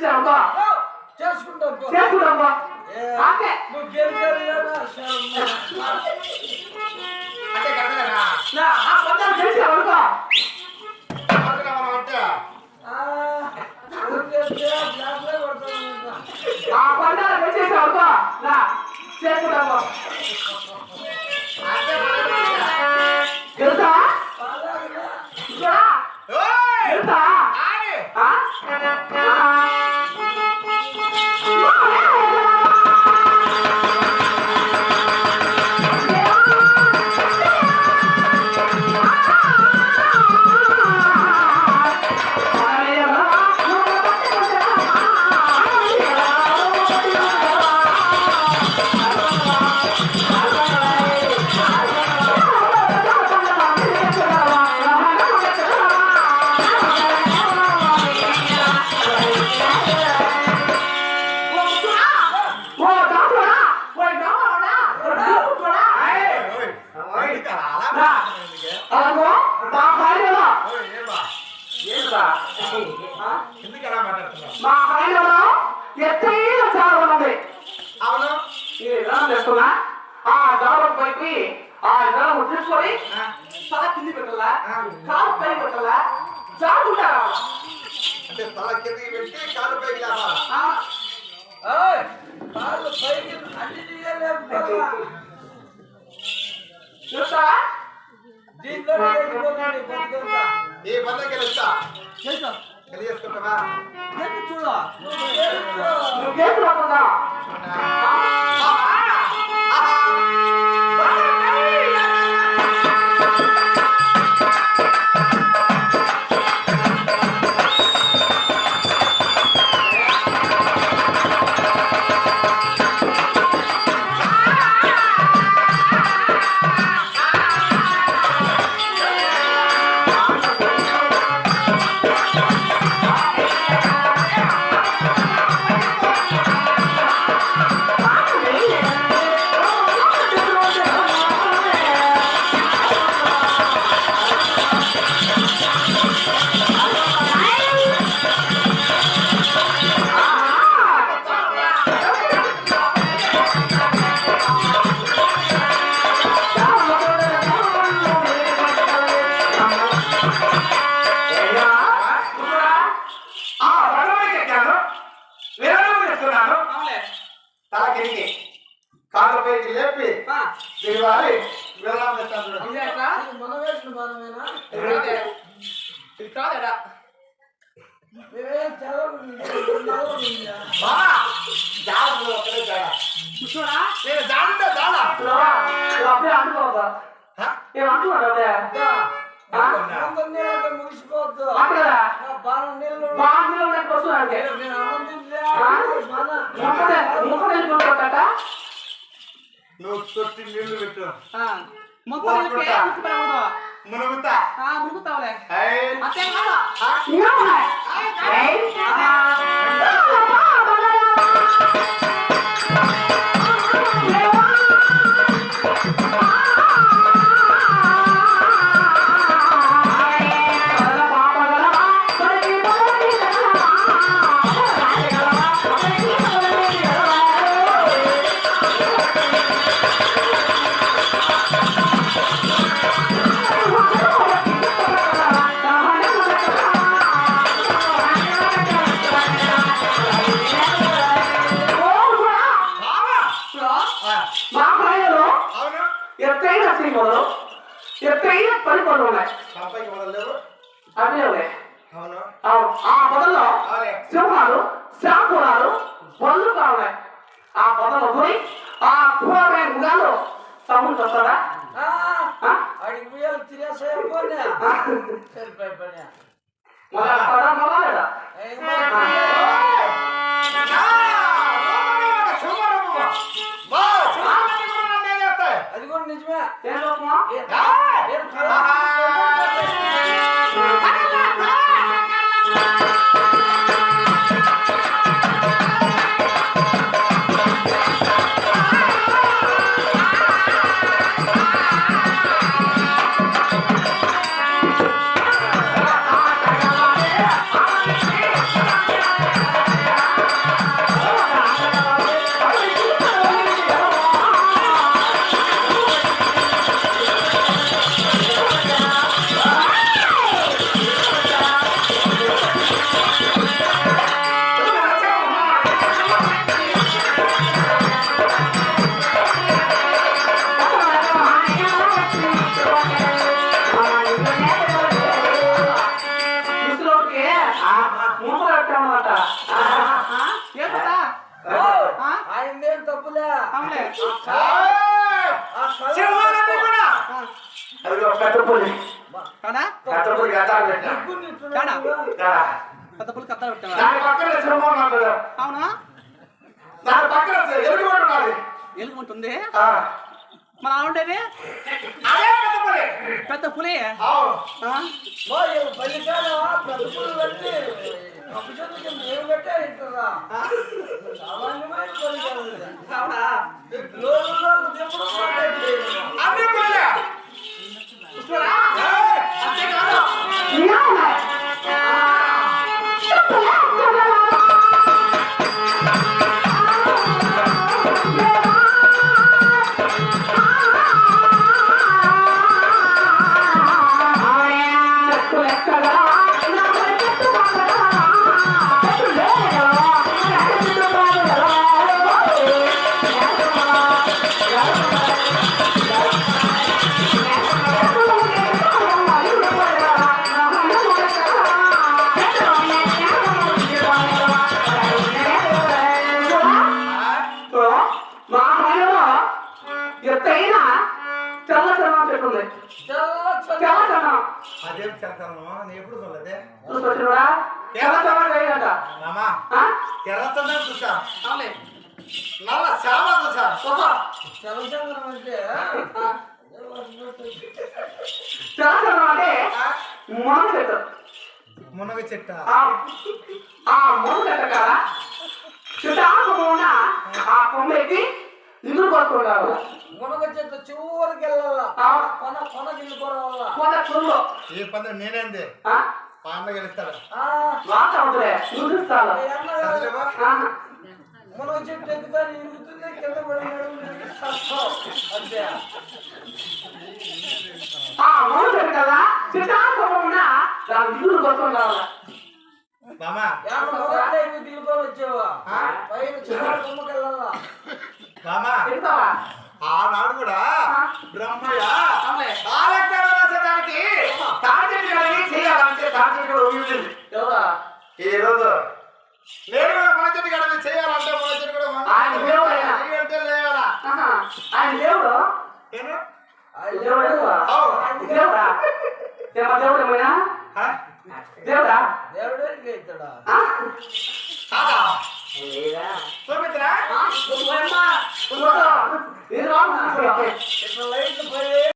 పో. చేసుకుంటావు కదా, శర్మ. అంటే కదరా నా పందాలు చేసావు అనుకో మా భార్యలో ఎత్తైన చాలా ఉన్నది అవును. ఈ విధానం చేస్తున్నా. ఆ జాబం పైకి ఆ విధానం తీసుకొని తల కింది పెట్టాలా. కాలు పై పెట్టాలా? జాగుంటారా అంటే తల కిందకి పెట్టి కాలు ఓయ్, కాళ్ళు పైకి అన్ని తీయలేము కదా. చూస్తా? దీంట్లో. ఈ పనులు గెలుస్తా చేద్దాం. గెలిచేసుకుంటావా చేతి చూడు. నువ్వు గెలుస్తావు. నేను జాడుంటే జాడా అప్పుడే అనుకోవద్దా? ఏమంటున్నాడు అదే దా. ముందు నీళ్ళతో ముగిసిపోవద్దు. అక్కడ ఆ బాణం నీళ్ళు బాగా వస్తున్నాడు? బాణం. ముఖం వెళ్ళిపోతాడట నువ్వు తొట్టి నీళ్ళు పెట్టు మొత్తానికి మునుగుతా మునుగుతావులే అంతే కదా ఎత్తైన పని పనులు ఉన్నాయి సంపైకి వదలలేవు అదే ఉన్నాయి. అవును అవును. ఆ పొదల్లో అవునే సింహాలు శాంపులాలు పనులు కావాలి ఆ పొదలు పోయి ఆ కూరగాయ ముగాలు తమ్ముడు వస్తాడా ఆ, ఆ? ఆడికి పోయాలి తినేసేయం పోనీ. ఆ? సరిపోయి పని. మొదలు వస్తాడా ముగ్గురిని ఇట్టున్నాడు కాడా? కదా. పెద్ద పులి. కథ పెట్టావా? దాని పక్కన సింహం ఉంటుంది. అవునా? దాని పక్కన ఎలుగు కూడా ఉన్నది ఎలుగుంటుంది ఆ, మన ఉండేది అదే పెద్ద పులి. పెద్ద పులి? సామాన్యమైన పల్లికాడ అదేం చేస్తాను. నేను ఎప్పుడు చూడలేదే? ఎర్రచందనం చూసా? నల్ల శామ చూసా? అంటే మునగ చెట్టు. మునగ చెట్ట? ఆ. మునగ చెట్టు కదా. ఆ కొమ్మెకి ఇల్లు కొట్టుకుంటారు మునగ చెట్టు చివరికి వెళ్ళాల? ఆ. కొన కొన వల్ల కొన చుళ్ళు ఈ పంది నేనేంది? ఆ? పాండ గెలుస్తాడు? ఆ, వాట అవుతులే చూపిస్తాను. మునగ చెట్టు ఎక్కుతాను ఇరుగుతుంది కింద పడి నడుము తిరిగి చస్తావు. అంతే. ఆ దాని ఇల్లు మామా. దిగుకొని వచ్చావా? పైన చివరి కొమ్మకి చెప్తావా ఆనాడు కూడా బ్రహ్మయ్య కాలజ్ఞానం రాసేదానికి కలిగి చేయాలంటే ఊగింది ఎవరా? ఈ రోజు? నేను కూడా మన చెట్టు కలిగి చేయాలంటే మన చెట్టు కూడా ఆయన దేవుడు ఆయన. అంటే లేవాలా. ఆయన దేవుడు? నేను దేవుడు. దేవుడా? దేవుడు ఆ? దేవుడా? దేవుడే? కాదా